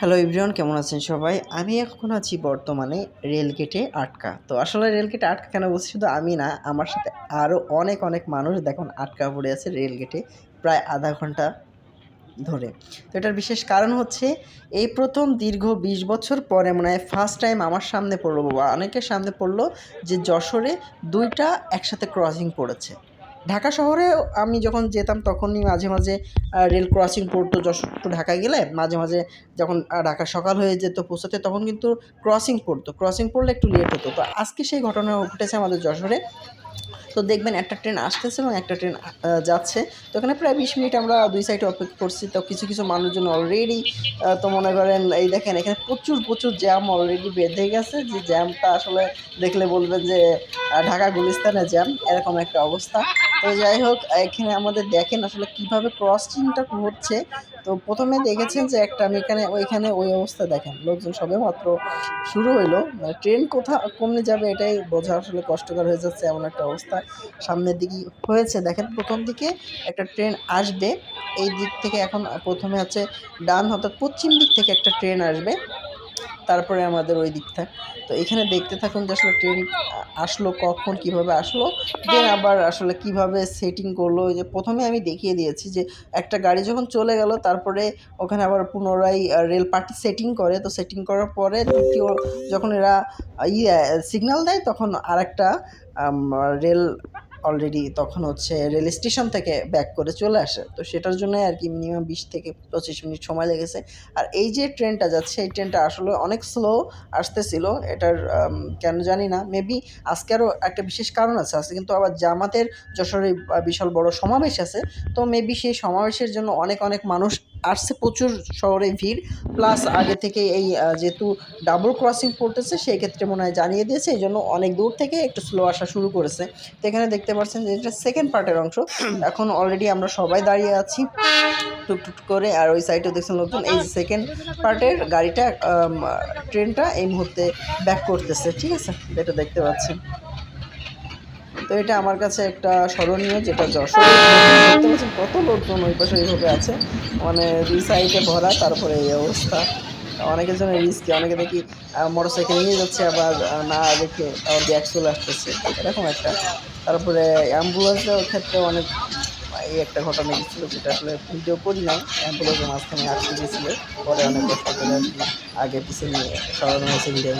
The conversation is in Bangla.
হ্যালো এভরিওয়ান কেমন আছেন সবাই? আমি এখন আছি বর্তমানে রেলগেটে আটকা। তো আসলে রেলগেটে আটকা কেন বলছি শুধু আমি না, আমার সাথে আরও অনেক অনেক মানুষ দেখুন আটকা পড়ে আছে রেলগেটে প্রায় আধা ঘণ্টা ধরে। তো এটার বিশেষ কারণ হচ্ছে, এই প্রথম দীর্ঘ বিশ বছর পরে মনে হয় ফার্স্ট টাইম আমার সামনে পড়ল বা অনেকের সামনে পড়ল যে যশোরে দুইটা একসাথে ক্রসিং পড়েছে। ঢাকা শহরে আমি যখন যেতাম তখনই মাঝে মাঝে রেল ক্রসিং পড়তো যশোর টু ঢাকায় গেলে। মাঝে মাঝে যখন ঢাকা সকাল হয়ে যেত পৌঁছাতে তখন কিন্তু ক্রসিং পড়তো। ক্রসিং পড়লে একটু লেট হতো। তো আজকে সেই ঘটনা ঘটেছে আমাদের যশোরে। তো দেখবেন একটা ট্রেন আসতেছে এবং একটা ট্রেন যাচ্ছে। তো এখানে প্রায় বিশ মিনিট আমরা দুই সাইডে অপেক্ষা করছি। তো কিছু কিছু মানুষজন অলরেডি তো মনে করেন, এই দেখেন, এখানে প্রচুর প্রচুর জ্যাম অলরেডি বেঁধে গেছে। যে জ্যামটা আসলে দেখলে বলবেন যে ঢাকা গুলিস্তানে জ্যাম এরকম একটা অবস্থা। তো যাই হোক, এখানে আমাদের দেখেন আসলে কীভাবে ক্রসিংটা হচ্ছে। তো প্রথমে দেখেছেন যে একটা আমি এখানে, ওইখানে ওই অবস্থা দেখেন। লোকজন সবে মাত্র শুরু হইল। মানে ট্রেন কোথা কমে যাবে এটাই বোঝা আসলে কষ্টকর হয়ে যাচ্ছে এমন একটা অবস্থা। সামনের দিকে হয়েছে। দেখেন প্রথম দিকে একটা ট্রেন আসবে। এই দিক থেকে এখন প্রথমে হচ্ছে ডান হতো পশ্চিম দিক থেকে একটা ট্রেন আসবে। তারপরে আমাদের ওই দিকটা। তো এখানে দেখতে থাকুন যে আসলে ট্রেন আসলো কখন কীভাবে আসলো। দেন আবার আসলে কীভাবে সেটিং করল ওই যে প্রথমে আমি দেখিয়ে দিয়েছি যে একটা গাড়ি যখন চলে গেল তারপরে ওখানে আবার পুনরায় রেল পার্টি সেটিং করে। তো সেটিং করার পরে দ্বিতীয় যখন এরা ইয়ে সিগন্যাল দেয় তখন আরেকটা আম, রেল অলরেডি তখন হচ্ছে রেল স্টেশন থেকে ব্যাক করে চলে আসে। তো সেটার জন্য আর কি মিনিমাম বিশ থেকে পঁচিশ মিনিট সময় লেগেছে। আর এই যে ট্রেনটা যাচ্ছে, এই ট্রেনটা আসলে অনেক স্লো আসতেছিল। এটার কেন জানি না। মেবি আজকে আরও একটা বিশেষ কারণ আছে। আজকে কিন্তু আবার জামাতের যশোরে বিশাল বড় সমাবেশ আছে। তো মেবি সেই সমাবেশের জন্য অনেক অনেক মানুষ আসছে প্রচুর শহরে ভিড়। প্লাস আগে থেকে এই যেহেতু ডাবল ক্রসিং পড়তেছে সেই ক্ষেত্রে মনে হয় জানিয়ে দিয়েছে, এই জন্য অনেক দূর থেকে একটু স্লো আসা শুরু করেছে। তো এখানে দেখতে পাচ্ছেন যে এটা সেকেন্ড পার্টের অংশ। এখন অলরেডি আমরা সবাই দাঁড়িয়ে আছি। টুকটুক করে, আর ওই সাইডে দেখছেন নতুন, এই সেকেন্ড পার্টের গাড়িটা ট্রেনটা এই মুহূর্তে ব্যাক করতেছে। ঠিক আছে? এটা দেখতে পাচ্ছেন। তো এটা আমার কাছে একটা স্মরণীয়, যেটা যশোর। দেখতে পাচ্ছেন কত লোকজন ওই পাশে এইভাবে আছে। মানে দুই সাইডে ভরা, তারপরে এই অবস্থা। অনেকের জন্য রিস্কি অনেকে দেখি মোটর সাইকেল নিয়ে যাচ্ছে, আবার না দেখে আবার ব্যাগ চলে আসতেছে। এরকম একটা। তারপরে অ্যাম্বুলেন্সের ক্ষেত্রে অনেক, এই একটা ঘটনা গেছিল যেটা আসলে ভিডিও করি নাই। অ্যাম্বুলেন্সের মাঝখানে আটকে গেছিল। পরে অনেক কষ্ট করে আগে পিছিয়ে নিয়ে সরানো হয়েছে, ভিডিও